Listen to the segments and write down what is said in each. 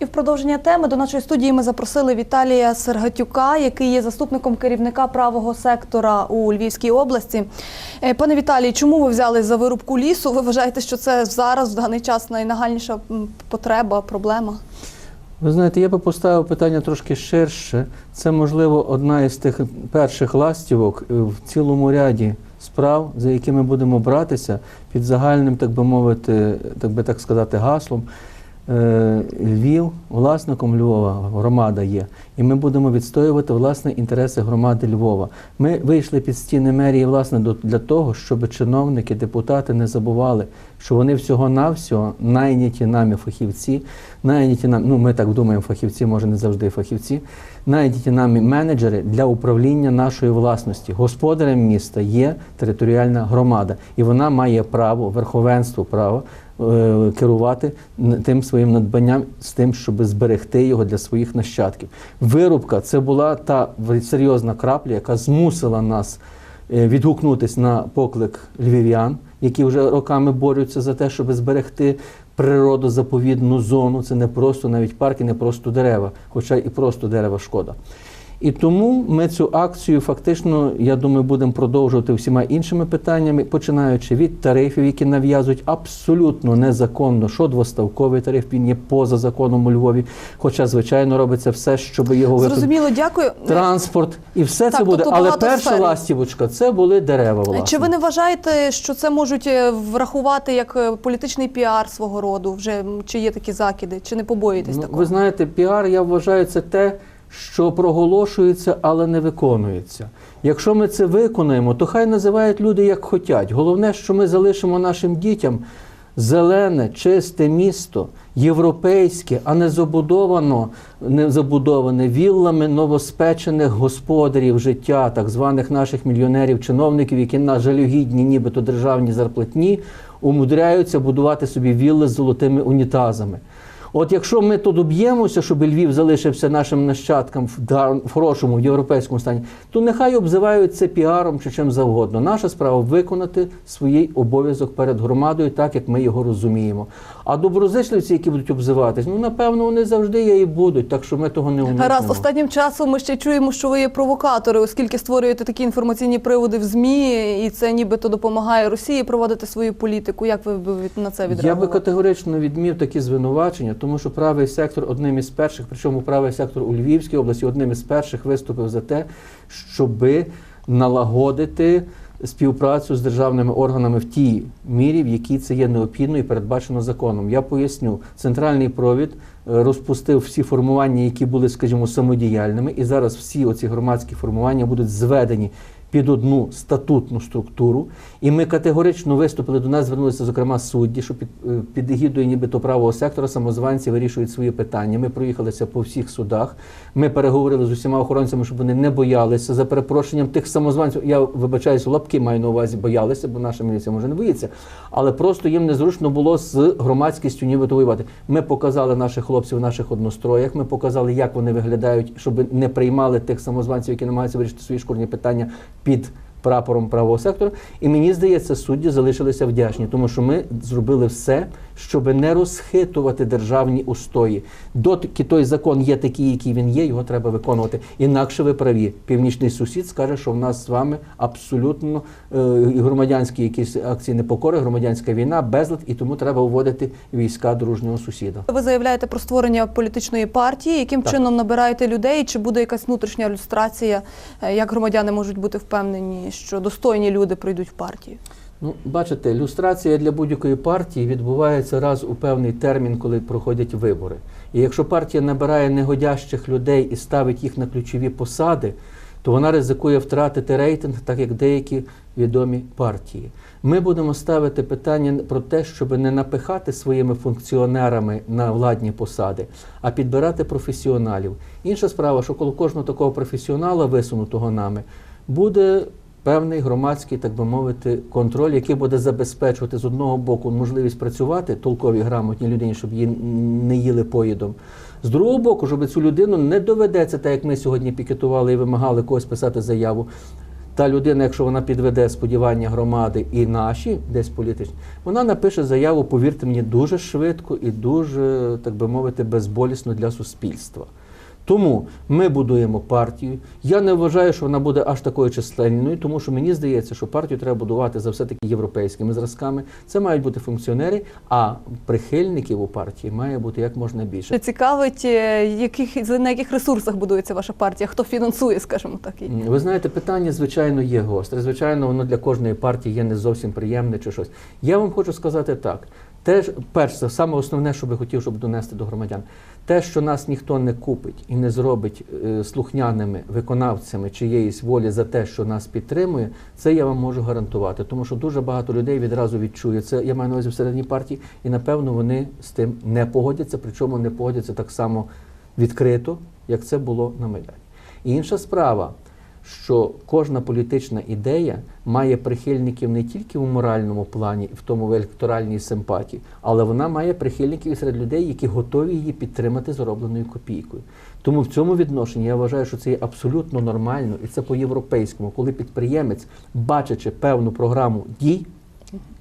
І в продовження теми до нашої студії ми запросили Віталія Сергатюка, який є заступником керівника правого сектора у Львівській області. Е, Пане Віталій, чому ви взяли за вирубку лісу? Ви вважаєте, що це зараз в даний час найнагальніша потреба, проблема? Ви знаєте, я би поставив питання трошки ширше. Це, можливо, одна із тих перших ластівок е, в цілому ряді справ, за якими будемо братися під загальним, так би мовити, так би так сказати, гаслом. Е, Львів, власником Львова, громада є, і ми будемо відстоювати власне інтереси громади Львова. Ми вийшли під стіни мерії власне для того, щоб чиновники, депутати не забували, що вони всього-навсього найняті нами фахівці, найняті нам, ну ми так думаємо, фахівці, може не завжди фахівці, найняті нами менеджери для управління нашої власності. Господарем міста є територіальна громада, і вона має право, верховенство права е, керувати тим своїм надбанням з тим, щоб зберегти його для своїх нащадків. Вирубка це була та серйозна крапля, яка змусила нас е, відгукнутись на поклик львів'ян, які вже роками борються за те, щоб зберегти природозаповідну зону. Це не просто навіть парки, не просто дерева, хоча і просто дерева шкода. І тому ми цю акцію фактично, я думаю, будемо продовжувати всіма іншими питаннями, починаючи від тарифів, які нав'язують абсолютно незаконно, що двоставковий тариф, він є поза законом у Львові. Хоча, звичайно, робиться все, щоб його. Зрозуміло, дякую. Транспорт і все Так, це буде. тобто Але перша сфер. ластівочка це були дерева. Власне. Чи ви не вважаєте, що це можуть е, врахувати як е, політичний піар свого роду? Вже чи є такі закиди, чи не побоїтесь Ну, такого? ви знаєте, піар, я вважаю, це те, що проголошується, але не виконується. Якщо ми це виконаємо, то хай називають люди як хотять. Головне, що ми залишимо нашим дітям зелене, чисте місто, європейське, а не забудовано, не забудоване віллами новоспечених господарів життя, так званих наших мільйонерів, чиновників, які на жалюгідні, нібито державні зарплатні, умудряються будувати собі вілли з золотими унітазами. От якщо ми тут доб'ємося, щоб Львів залишився нашим нащадкам в, хорошому в європейському стані, то нехай обзивають це піаром чи чим завгодно. Наша справа виконати свій обов'язок перед громадою, так як ми його розуміємо. А доброзичливці, які будуть обзиватись, ну напевно, вони завжди є і будуть, так що ми того не уникнемо. Гаразд, останнім часом ми ще чуємо, що ви є провокатори, оскільки створюєте такі інформаційні приводи в ЗМІ, і це нібито допомагає Росії проводити свою політику. Як ви на це Я би категорично відмів такі звинувачення, тому що правий сектор одним із перших, причому правий сектор у Львівській області одним із перших виступив за те, щоби налагодити співпрацю з державними органами в тій мірі, в якій це є необхідно і передбачено законом. Я поясню, центральний провід е, розпустив всі формування, які були, скажімо, самодіяльними, і зараз всі оці громадські формування будуть зведені під одну статутну структуру. І ми категорично виступили до нас, звернулися, зокрема, судді, що під, е, під егідою нібито правого сектора самозванці вирішують свої питання. Ми проїхалися по всіх судах. Ми переговорили з усіма охоронцями, щоб вони не боялися за перепрошенням тих самозванців. Я вибачаюсь, лапки маю на увазі, боялися, бо наша міліція може не боїться. Але просто їм незручно було з громадськістю нібито воювати. Ми показали наших хлопців в наших одностроях. Ми показали, як вони виглядають, щоб не приймали тих самозванців, які намагаються вирішити свої шкурні питання під прапором правого сектору. І мені здається, судді залишилися вдячні, тому що ми зробили все, щоб не розхитувати державні устої. Доки той закон є такий, який він є, його треба виконувати. Інакше ви праві. Північний сусід скаже, що в нас з вами абсолютно е, громадянські якісь акції непокори, громадянська війна, безлад, і тому треба вводити війська дружнього сусіда. Ви заявляєте про створення політичної партії. Яким Так. чином набираєте людей? Чи буде якась внутрішня люстрація? Е, Як громадяни можуть бути впевнені, що достойні люди прийдуть в партію? Ну, бачите, люстрація для будь-якої партії відбувається раз у певний термін, коли проходять вибори. І якщо партія набирає негодящих людей і ставить їх на ключові посади, то вона ризикує втратити рейтинг, так як деякі відомі партії. Ми будемо ставити питання про те, щоб не напихати своїми функціонерами на владні посади, а підбирати професіоналів. Інша справа, що коло кожного такого професіонала, висунутого нами, буде певний громадський, так би мовити, контроль, який буде забезпечувати з одного боку можливість працювати толковій грамотній людині, щоб її не їли поїдом. З другого боку, щоб цю людину не доведеться, так як ми сьогодні пікетували і вимагали когось писати заяву. та людина, якщо вона підведе сподівання громади і наші, десь політичні, вона напише заяву, повірте мені, дуже швидко і дуже, так би мовити, безболісно для суспільства. Тому ми будуємо партію. Я не вважаю, що вона буде аж такою численною, тому що мені здається, що партію треба будувати за все таки європейськими зразками. Це мають бути функціонери, а прихильників у партії має бути як можна більше. Цікавить, е, яких на яких ресурсах будується ваша партія? Хто фінансує, скажімо так? її? Ви знаєте, питання, звичайно, є гостре. Звичайно, воно для кожної партії є не зовсім приємне чи щось. Я вам хочу сказати так. Те, перше, саме основне, що би хотів, щоб донести до громадян, те, що нас ніхто не купить і не зробить е, слухняними виконавцями чиєїсь волі за те, що нас підтримує, це я вам можу гарантувати. Тому що дуже багато людей відразу відчує це. Я маю на увазі всередині партії, і напевно вони з тим не погодяться, причому не погодяться так само відкрито, як це було на Майдані. І інша справа, що кожна політична ідея має прихильників не тільки в моральному плані, в тому в електоральній симпатії, але вона має прихильників серед людей, які готові її підтримати заробленою копійкою. Тому в цьому відношенні я вважаю, що це є абсолютно нормально, і це по-європейському, коли підприємець, бачачи певну програму дій,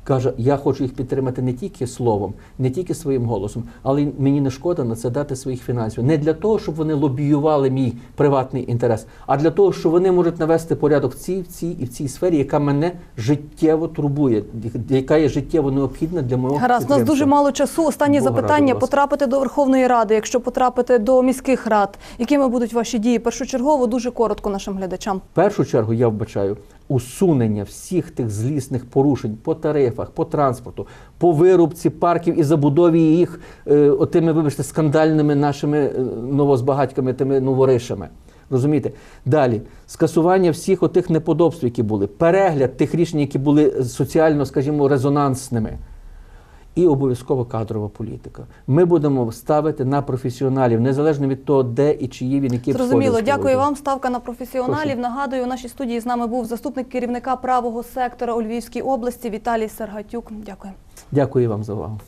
каже, я хочу їх підтримати не тільки словом, не тільки своїм голосом, але мені не шкода на це дати своїх фінансів. Не для того, щоб вони лобіювали мій приватний інтерес, а для того, що вони можуть навести порядок в цій, в цій і в цій сфері, яка мене життєво турбує, яка є життєво необхідна для мого Гаразд, у нас дуже мало часу. Останнє Бога запитання: потрапити до Верховної Ради, якщо потрапити до міських рад, якими будуть ваші дії? Першочергово, дуже коротко нашим глядачам. В першу чергу я вбачаю усунення всіх тих злісних порушень по тарифах, по транспорту, по вирубці парків і забудові їх е, отими, вибачте, скандальними нашими е, новозбагатьками, тими новоришами. Розумієте? Далі скасування всіх отих неподобств, які були, перегляд тих рішень, які були соціально, скажімо, резонансними. І обов'язково кадрова політика. Ми будемо ставити на професіоналів, незалежно від того, де і чиї він які Зрозуміло, дякую вам. Ставка на професіоналів. Прошу. Нагадую, у нашій студії з нами був заступник керівника правого сектора у Львівській області Віталій Сергатюк. Дякую. Дякую вам за увагу.